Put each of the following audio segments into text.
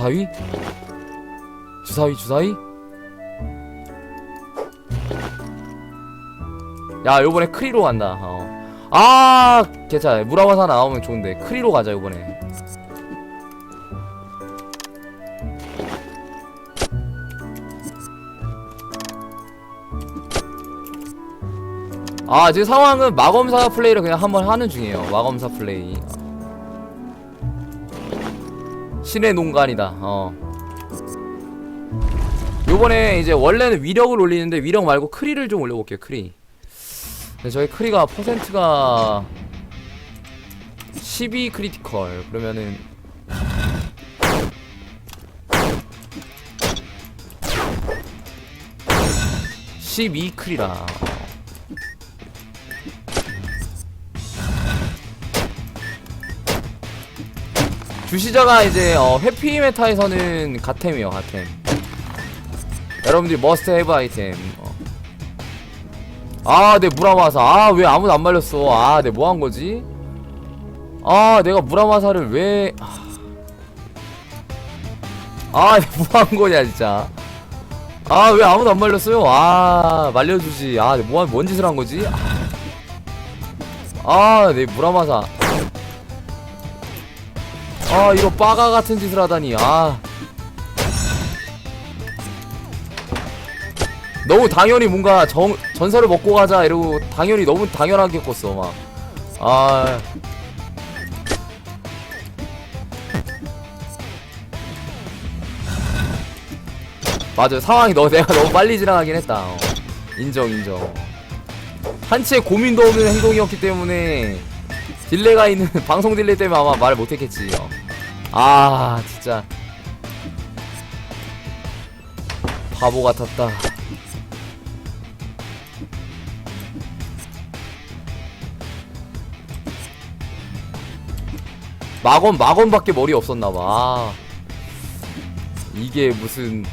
주사위? 주사위 주사위? 야 요번에 크리로 간다 어. 아 괜찮아 무라와사 나오면 좋은데 크리로 가자 요번에 아 지금 상황은 마검사 플레이를 그냥 한번 하는 중이에요 마검사 플레이 신의 농간이다. 어. 요번에 이제 원래는 위력을 올리는데 위력 말고 크리를 좀 올려볼게요 크리. 근데 저희 크리가 퍼센트가 12 크리티컬. 그러면은 (12) 크리라 주시자가 이제 어, 회피 메타에서는 갓템이요 갓템 여러분들이 머스트 헤브 아이템 어. 아내 무라마사 아 왜 아무도 안 말렸어 아 내 뭐 한 거지 아 내가 무라마사를 왜 아, 내가 뭐한 거냐, 진짜. 아, 왜 아무도 안 말렸어요? 아, 말려주지. 아, 내가 뭐, 뭔 짓을 한 거지? 아, 내 무라마사. 아, 이런 빠가 같은 짓을 하다니. 아. 너무 당연히 뭔가 정, 전설을 먹고 가자 이러고 당연히 너무 당연하게 꿨어 막. 아. 맞아 상황이 너 내가 너무 빨리 지나가긴 했다. 어. 인정 인정. 한치의 고민도 없는 행동이었기 때문에 딜레가 있는 방송 딜레 때문에 아마 말을 못했겠지. 어. 아 진짜 바보 같았다. 마검 마검밖에 머리 없었나봐. 아, 이게 무슨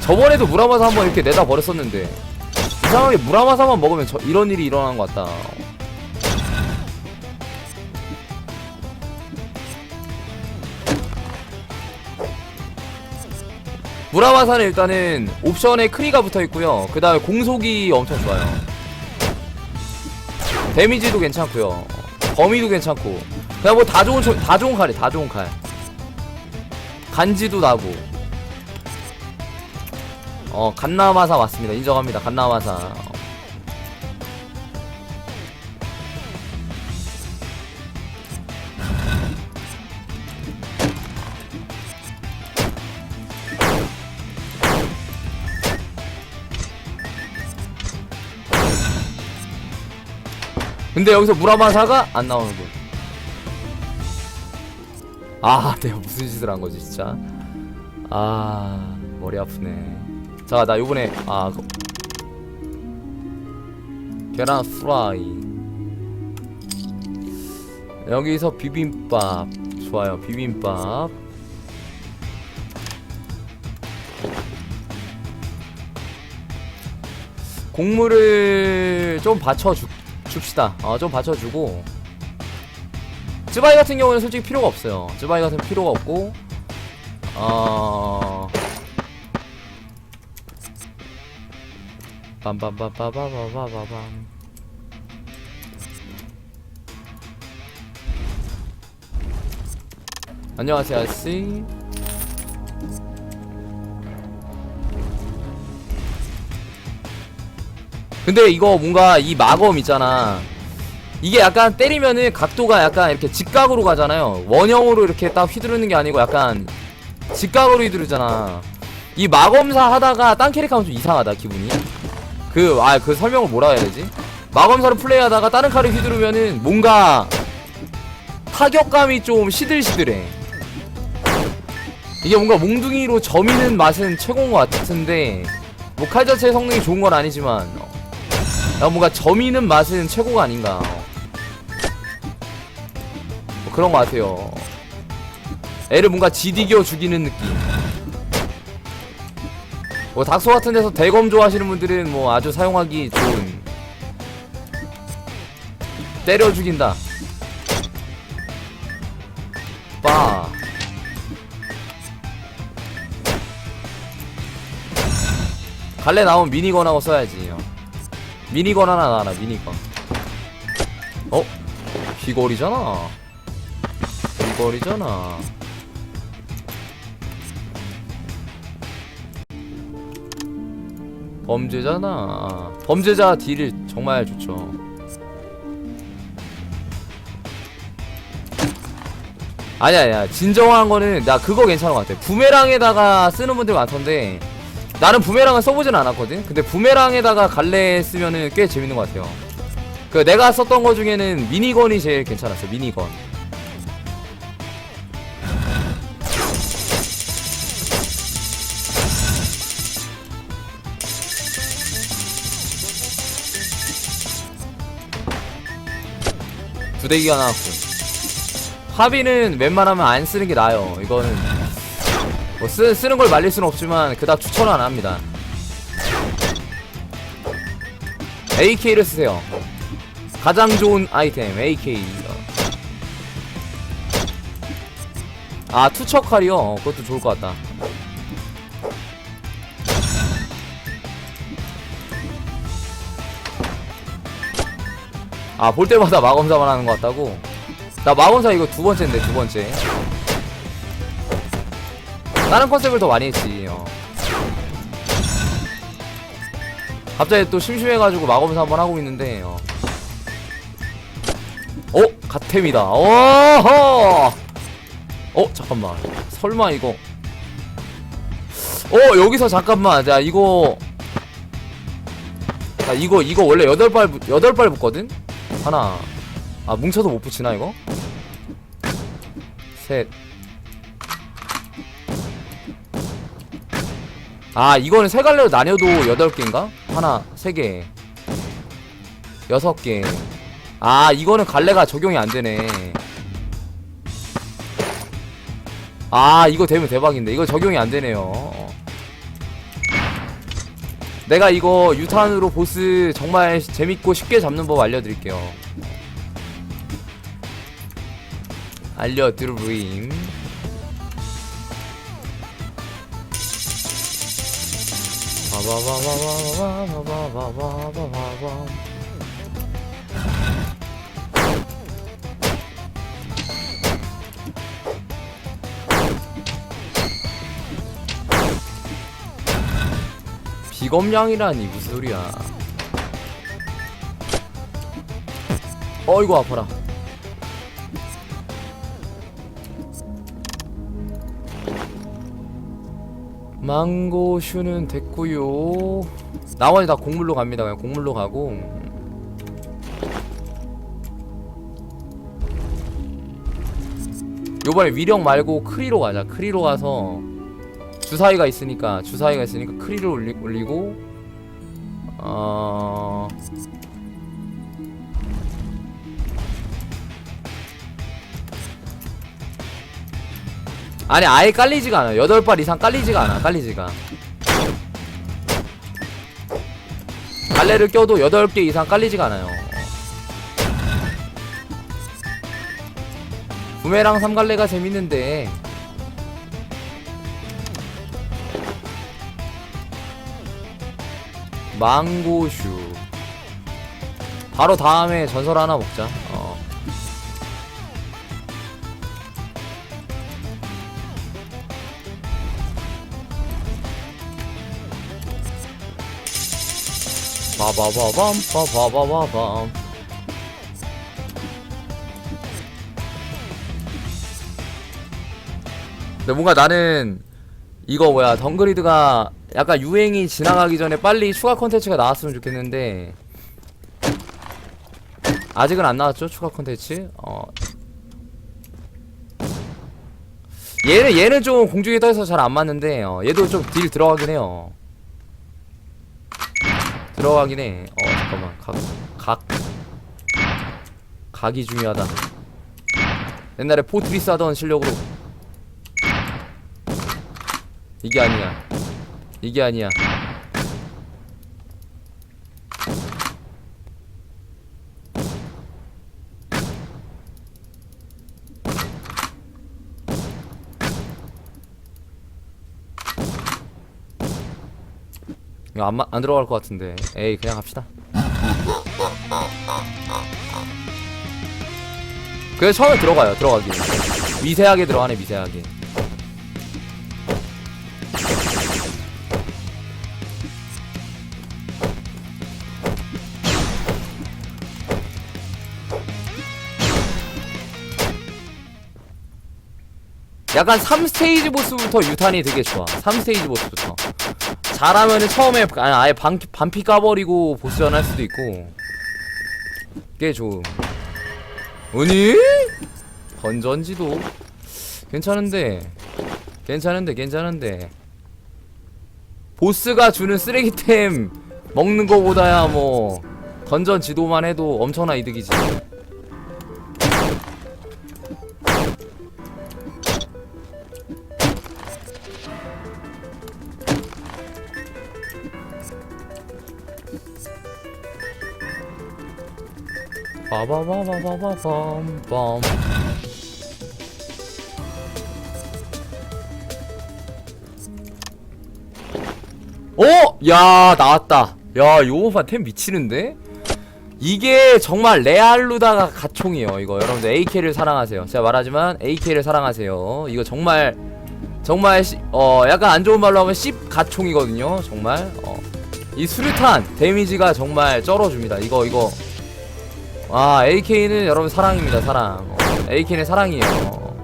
저번에도 무라마사 한번 이렇게 내다 버렸었는데 이상하게 무라마사만 먹으면 저 이런 일이 일어나는 것 같다. 무라마사는 일단은 옵션에 크리가 붙어 있고요. 그 다음에 공속이 엄청 좋아요. 데미지도 괜찮고요. 범위도 괜찮고. 그냥 뭐 다 좋은 초- 다 좋은 칼이 다 좋은 칼. 간지도 나고. 어 갓나마사 맞습니다. 인정합니다. 갓나마사. 근데 여기서 무라마사가 안 나오는군. 아, 내가 무슨 짓을 한 거지, 진짜. 아, 머리 아프네. 자, 나 요번에 아 그- 계란 프라이. 여기서 비빔밥 좋아요. 비빔밥. 곡물을 좀 받쳐 주, 줍시다. 어, 좀 받쳐주고. 쯔바이 같은 경우는 솔직히 필요가 없어요. 쯔바이 같은 필요가 없고, 어, 빰빰빰빰빰빰빰빰 안녕하세요 아씨 근데 이거 뭔가 이 마검 있잖아 이게 약간 때리면은 각도가 약간 이렇게 직각으로 가잖아요 원형으로 이렇게 딱 휘두르는 게 아니고 약간 직각으로 휘두르잖아 이 마검사 하다가 딴 캐릭터 하면 좀 이상하다 기분이 그, 아, 그 설명을 뭐라 해야 되지? 마검사를 플레이하다가 다른 칼을 휘두르면은 뭔가 타격감이 좀 시들시들해. 이게 뭔가 몽둥이로 저미는 맛은 최고인 것 같은데, 뭐 칼 자체의 성능이 좋은 건 아니지만, 어, 야, 뭔가 점이는 맛은 최고가 아닌가. 뭐 그런 것 같아요. 애를 뭔가 지디겨 죽이는 느낌. 뭐 닥소 같은 데서 대검 좋아하시는 분들은 뭐 아주 사용하기 좋은. 때려 죽인다. 빠. 갈래 나온 미니건하고 써야지. 미니건 하나 나와라 미니건. 어? 귀걸이잖아. 귀걸이잖아. 범죄자나 범죄자 딜이 정말 좋죠. 아니야 아니야. 진정한 거는 나 그거 괜찮은 것 같아. 부메랑에다가 쓰는 분들 많던데 나는 부메랑을 써보진 않았거든. 근데 부메랑에다가 갈래 쓰면은 꽤 재밌는 것 같아요. 그 내가 썼던 거 중에는 미니건이 제일 괜찮았어 미니건. 부대기가 나왔고. 합의는 웬만하면 안 쓰는 게 나아요. 이거는 뭐 쓰, 쓰는 걸 말릴 수는 없지만 그닥 추천은 안 합니다. AK를 쓰세요. 가장 좋은 아이템 AK. 아 투척 칼이요. 어, 그것도 좋을 것 같다. 아 볼 때마다 마검사만 하는 것 같다고. 나 마검사 이거 두 번째인데 두 번째. 다른 컨셉을 더 많이 했지. 어. 갑자기 또 심심해가지고 마검사 한번 하고 있는데. 어, 어 갓템이다. 어허. 어 잠깐만. 설마 이거. 어 여기서 잠깐만. 자 이거. 자 이거 이거 원래 여덟 발 붙- 여덟 발 붙거든. 하나. 아 뭉쳐도 못 붙이나 이거? 셋. 아 이거는 세 갈래로 나뉘어도 여덟 개인가? 하나, 세 개, 여섯 개. 아 이거는 갈래가 적용이 안 되네. 아 이거 되면 대박인데 이거 적용이 안 되네요. 내가 이거 유탄으로 보스 정말 재밌고 쉽게 잡는 법 알려드릴게요. 알려드림. 비검량이라니 무슨 소리야? 어이구 아파라. 망고슈는 됐고요. 나머지 다 곡물로 갑니다. 그냥 곡물로 가고. 요번에 위령 말고 크리로 가자. 크리로 가서 주사위가 있으니까 주사위가 있으니까 크리를 올리, 올리고 어 아니 아예 깔리지가 않아. 여덟 발 이상 깔리지가 않아. 깔리지가. 갈래를 껴도 여덟 개 이상 깔리지가 않아요. 부메랑 삼갈래가 재밌는데 망고슈 바로 다음에 전설 하나 먹자. 어. 바바바밤 바바바바밤 근데 뭔가 나는 이거 뭐야 덩그리드가 약간 유행이 지나가기 전에 빨리 추가 콘텐츠가 나왔으면 좋겠는데 아직은 안 나왔죠 추가 콘텐츠? 어. 얘는 얘는 좀 공중에 떠서 잘 안 맞는데 어, 얘도 좀 딜 들어가긴 해요 들어가긴 해. 어 잠깐만 각 각. 각이 중요하다. 옛날에 포트리스 하던 실력으로 이게 아니야. 이게 아니야. 이거 안, 마- 안 들어갈 것 같은데. 에이 그냥 합시다. 그래 처음에 들어가요 들어가기. 미세하게 들어가네 미세하게. 약간 3스테이지 보스부터 유탄이 되게 좋아. 3스테이지 보스부터 잘하면은 처음에 아니, 아예 반, 반피 까버리고 보스전 할 수도 있고. 꽤 좋음. 아니? 던전지도? 괜찮은데. 괜찮은데 괜찮은데. 보스가 주는 쓰레기템 먹는 거보다야 뭐 던전 지도만 해도 엄청난 이득이지 빠바바바바밤밤 어? 야 나왔다. 야 요거판 템 미치는데? 이게 정말 레알루다가 가총이에요 이거. 여러분들 AK를 사랑하세요. 제가 말하지만 AK를 사랑하세요. 이거 정말 정말 시, 어 약간 안 좋은 말로 하면 씹 가총이거든요 정말. 어. 이 수류탄 데미지가 정말 쩔어줍니다. 이거 이거 아 AK는 여러분 사랑입니다 사랑. 어, AK는 사랑이에요.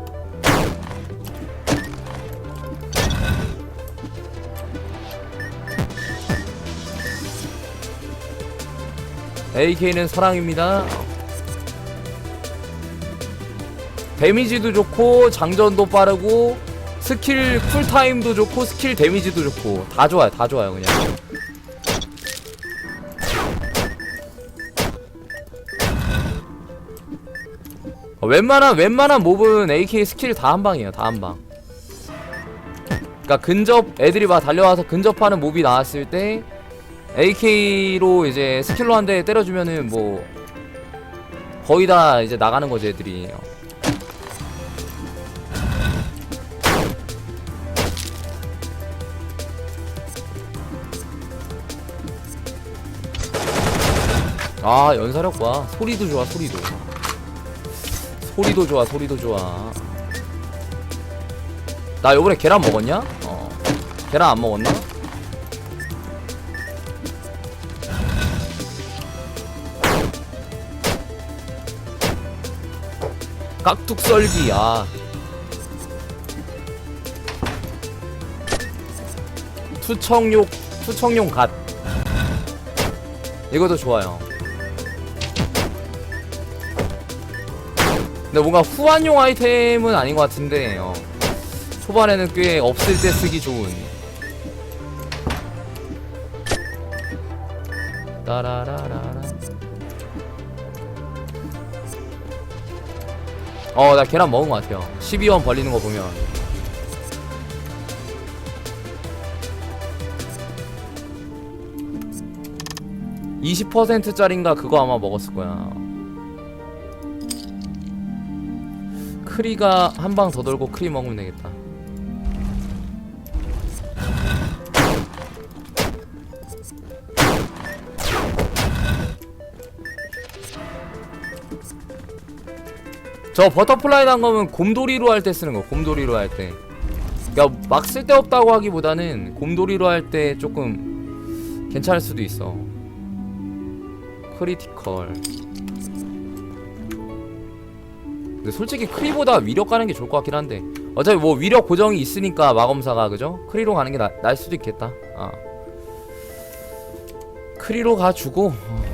AK는 사랑입니다. 데미지도 좋고 장전도 빠르고 스킬 쿨타임도 좋고 스킬 데미지도 좋고 다 좋아요 다 좋아요 그냥 어, 웬만한 웬만한 몹은 AK 스킬 다 한 방이에요 다 한 방. 그러니까 근접 애들이 막 달려와서 근접하는 몹이 나왔을 때 AK로 이제 스킬로 한 대 때려주면은 뭐 거의 다 이제 나가는 거지 애들이. 어. 아 연사력 봐 소리도 좋아 소리도 소리도 좋아 소리도 좋아. 나 요번에 계란 먹었냐? 어. 계란 안 먹었나? 깍둑 썰기 아. 투척용 투척용 갓. 이것도 좋아요 근데 뭔가 후반용 아이템은 아닌 것 같은데 어. 초반에는 꽤 없을 때 쓰기 좋은. 따라라라라. 어나 계란 먹은 것 같아요. 12원 벌리는 거 보면. (20%짜린가) 그거 아마 먹었을 거야 크리가 한 방 더 돌고 크리 먹으면 되겠다. 저 버터플라이 난 거면 곰돌이로 할 때 쓰는 거. 곰돌이로 할 때. 그러니까 막 쓸데없다고 하기보다는 곰돌이로 할 때 조금 괜찮을 수도 있어. 크리티컬. 근데 솔직히 크리보다 위력 가는 게 좋을 것 같긴 한데 어차피 뭐 위력 고정이 있으니까 마검사가 그죠? 크리로 가는 게 나, 나을 수도 있겠다 어. 크리로 가주고 어.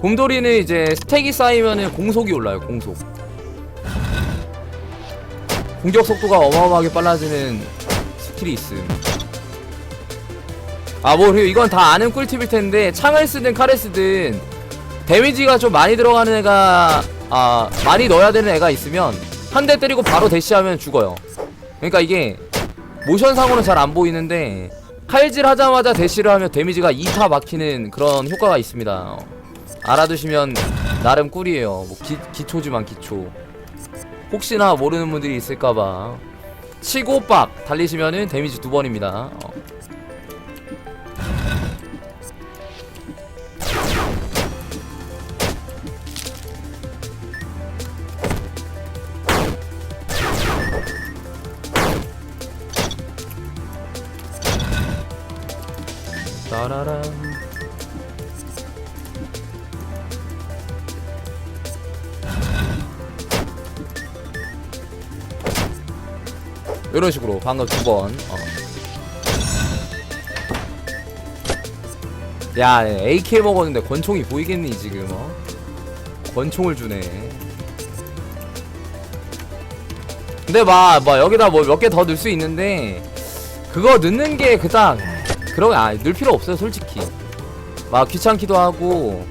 곰돌이는 이제 스택이 쌓이면은 공속이 올라요 공속 공격 속도가 어마어마하게 빨라지는 스킬이 있음. 아, 뭐, 그리고 이건 다 아는 꿀팁일 텐데, 창을 쓰든 칼을 쓰든, 데미지가 좀 많이 들어가는 애가, 아, 많이 넣어야 되는 애가 있으면, 한 대 때리고 바로 대시하면 죽어요. 그러니까 이게, 모션상으로는 잘안 보이는데, 칼질 하자마자 대시를 하면 데미지가 2타 막히는 그런 효과가 있습니다 어. 알아두시면 나름 꿀이에요 뭐 기, 기초지만 기초 혹시나 모르는 분들이 있을까봐 치고 빡 달리시면은 데미지 두 번입니다 어. 이런 식으로 방금 두 번. 어. 야, AK 먹었는데 권총이 보이겠니 지금? 어? 권총을 주네. 근데 막, 막 여기다 뭐 몇 개 더 넣을 수 있는데 그거 넣는 게 그닥 그런 아 넣을 필요 없어요 솔직히. 막 귀찮기도 하고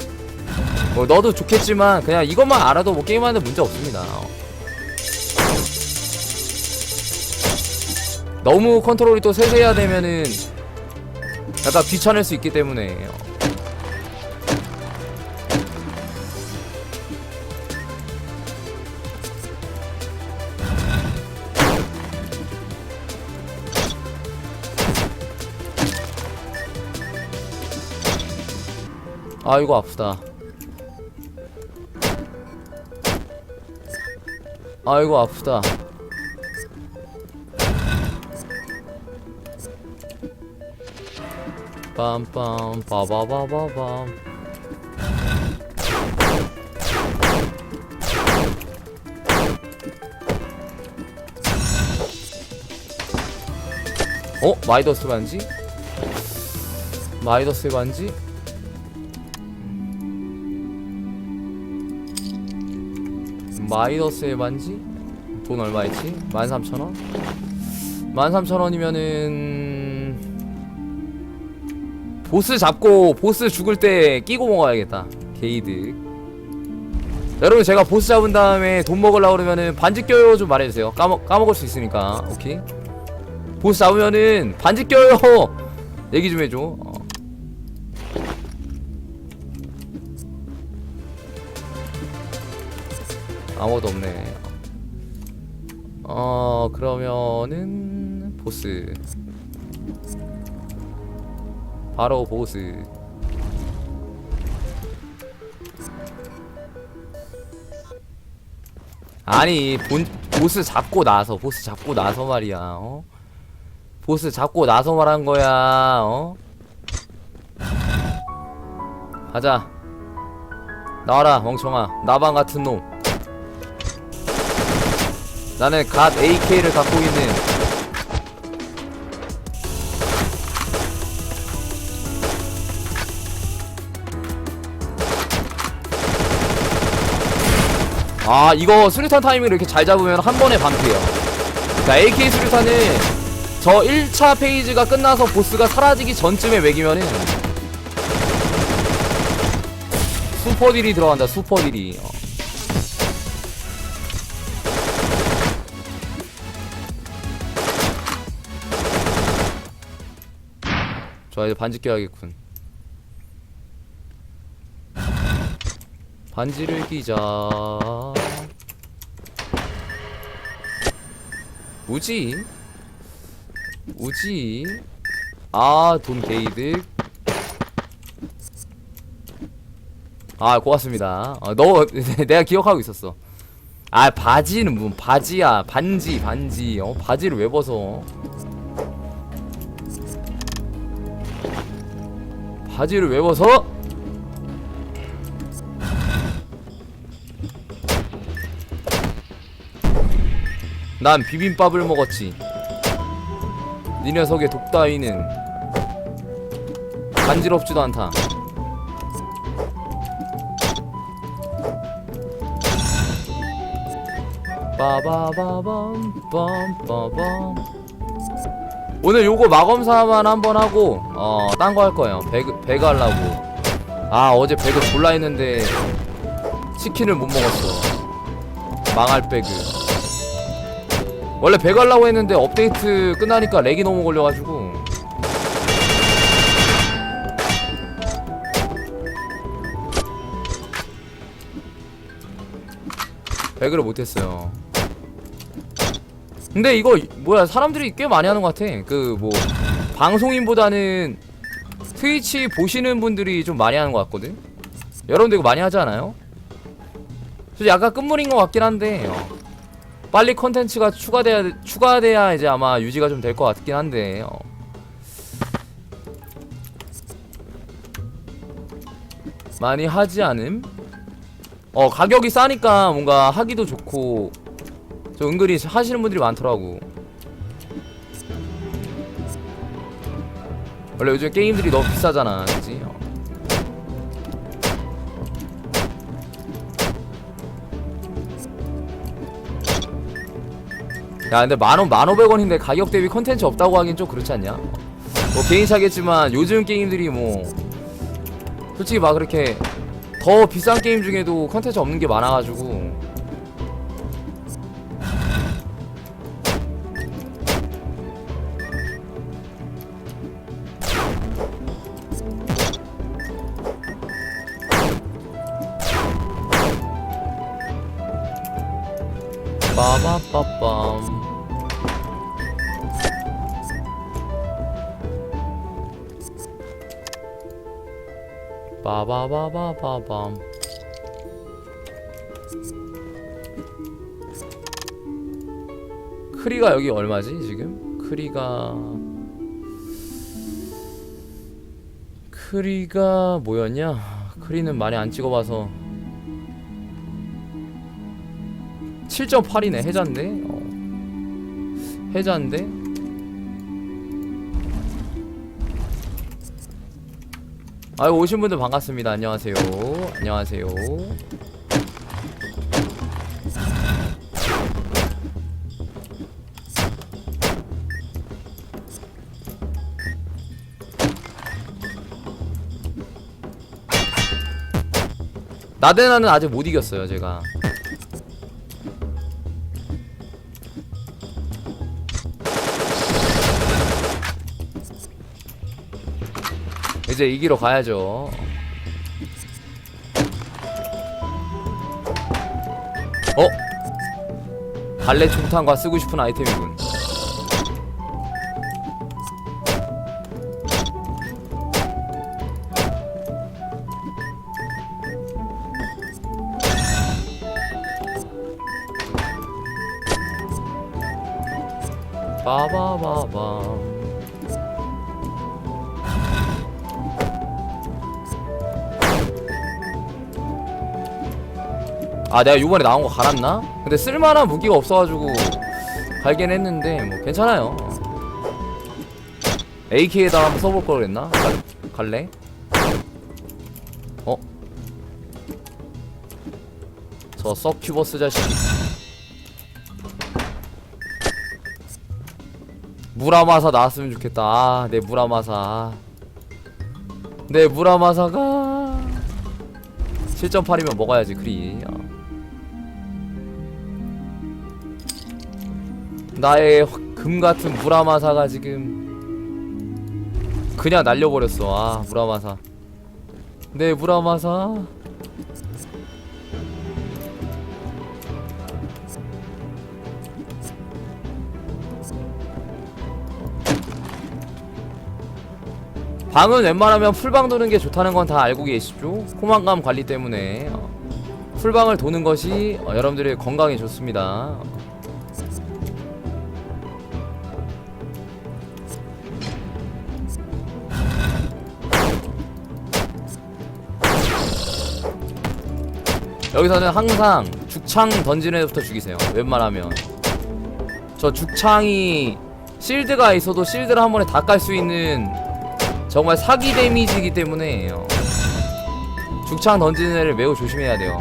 뭐 넣어도 좋겠지만 그냥 이것만 알아도 뭐 게임하는데 문제 없습니다. 어. 너무 컨트롤이 또 세세해야 되면은 약간 귀찮을 수 있기 때문에 어. 아이고 아프다 아이고 아프다 빰빰 빠바바바밤 어? 마이더스 반지? 마이더스 반지? 마이더스의 반지? 돈 얼마 있지? 13,000원? 13,000원이면은 보스 잡고 보스 죽을 때 끼고 먹어야겠다. 게이드 여러분 제가 보스 잡은 다음에 돈 먹으려고 그러면은 반지 껴요 좀 말해주세요. 까먹, 까먹을 수 있으니까. 오케이. 보스 잡으면은 반지 껴요. 얘기 좀 해줘. 어. 아무것도 없네. 어 그러면은 보스 바로 보스. 아니 본 보스 잡고 나서 보스 잡고 나서 말이야 어? 보스 잡고 나서 말한 거야 어? 가자. 나와라 멍청아. 나방 같은 놈. 나는 갓 AK를 갖고 있는 아 이거 수류탄 타이밍을 이렇게 잘 잡으면 한 번에 반피해요. 자 AK 수류탄은 저 1차 페이지가 끝나서 보스가 사라지기 전쯤에 매기면은 슈퍼딜이 들어간다 슈퍼딜이. 어. 좋아 이제 반지 껴야겠군. 반지를 끼자 우지. 우지. 아돈 게이드 아 고맙습니다. 어, 너 내가 기억하고 있었어. 아 바지는 뭐 바지야. 반지 반지. 어 바지를 왜 벗어? 바지를 왜 벗어? 난 비빔밥을 먹었지. 네 녀석의 독 따위는 간지럽지도 않다. 빠바바밤 빰빠밤. 오늘 요거 마검사만 한번 하고 어 딴 거 할 거예요. 배그 배그 하려고. 아 어제 배그 졸라 했는데 치킨을 못 먹었어. 망할 배그 원래 배갈라고 했는데 업데이트 끝나니까 렉이 너무 걸려가지고 배그를 못했어요 근데 이거 뭐야 사람들이 꽤 많이 하는 것 같아 그 뭐 방송인보다는 트위치 보시는 분들이 좀 많이 하는 것 같거든 여러분들 이거 많이 하지 않아요? 솔직히 약간 끝물인 것 같긴 한데 어. 빨리 컨텐츠가 추가돼야 추가돼야 이제 아마 유지가 좀 될 것 같긴 한데. 어. 많이 하지 않음? 어 가격이 싸니까 뭔가 하기도 좋고 저 은근히 하시는 분들이 많더라고 원래 요즘 게임들이 너무 비싸잖아? 어. 야 근데 만원 만오백 원인데 가격 대비 컨텐츠 없다고 하긴 좀 그렇지 않냐? 뭐 개인차겠지만 요즘 게임들이 뭐 솔직히 막 그렇게 더 비싼 게임 중에도 컨텐츠 없는 게 많아가지고 빠바바바바밤 크리가 여기 얼마지 지금? 크리가 크리가 뭐였냐? 크리는 많이 안 찍어봐서 7.8이네 해자인데 어. 해자인데 아유 오신 분들 반갑습니다. 안녕하세요. 안녕하세요. 나데나는 아직 못 이겼어요 제가 이제 이기러 가야죠. 어? 갈래 총탄과 쓰고 싶은 아이템이군. 아 내가 요번에 나온 거 갈았나? 근데 쓸만한 무기가 없어가지고 갈긴 했는데 뭐 괜찮아요 AK에다가 한번 써볼 걸 그랬나? 갈, 갈래? 어? 저 서큐버스 자식이 무라마사 나왔으면 좋겠다 아 내 무라마사 내 무라마사가 7.8이면 먹어야지 크리 어. 나의 금 같은 무라마사가 지금 그냥 날려버렸어. 아 무라마사. 내 무라마사. 방은 웬만하면 풀방 도는 게 좋다는 건 다 알고 계시죠? 포만감 관리 때문에 어. 풀방을 도는 것이 어, 여러분들의 건강에 좋습니다. 여기서는 항상 죽창 던지는 애부터 죽이세요. 웬만하면. 저 죽창이 실드가 있어도 실드를 한 번에 다 깔 수 있는 정말 사기 데미지이기 때문에 어, 죽창 던지는 애를 매우 조심해야 돼요.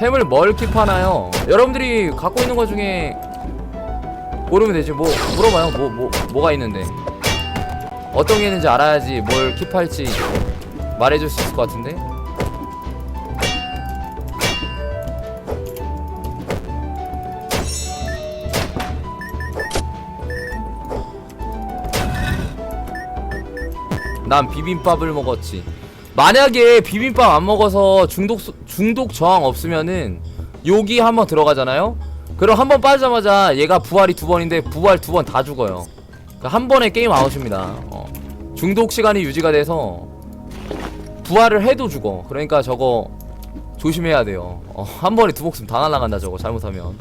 템을 뭘 킵하나요? 여러분들이 갖고 있는 것 중에 고르면 되지. 뭐 물어봐요. 뭐 뭐 뭐, 가 있는데. 어떤 게 있는지 알아야지 뭘 킵할지 말해줄 수 있을 것 같은데 난 비빔밥을 먹었지 만약에 비빔밥 안 먹어서 중독 소- 중독 저항 없으면은 여기 한번 들어가잖아요. 그럼 한번 빠지자마자 얘가 부활이 두 번인데 부활 두 번 다 죽어요. 그러니까 한 번에 게임 아웃입니다. 어. 중독 시간이 유지가 돼서 부활을 해도 죽어. 그러니까 저거 조심해야 돼요. 어, 한 번에 두 목숨 다 날라간다 저거 잘못하면.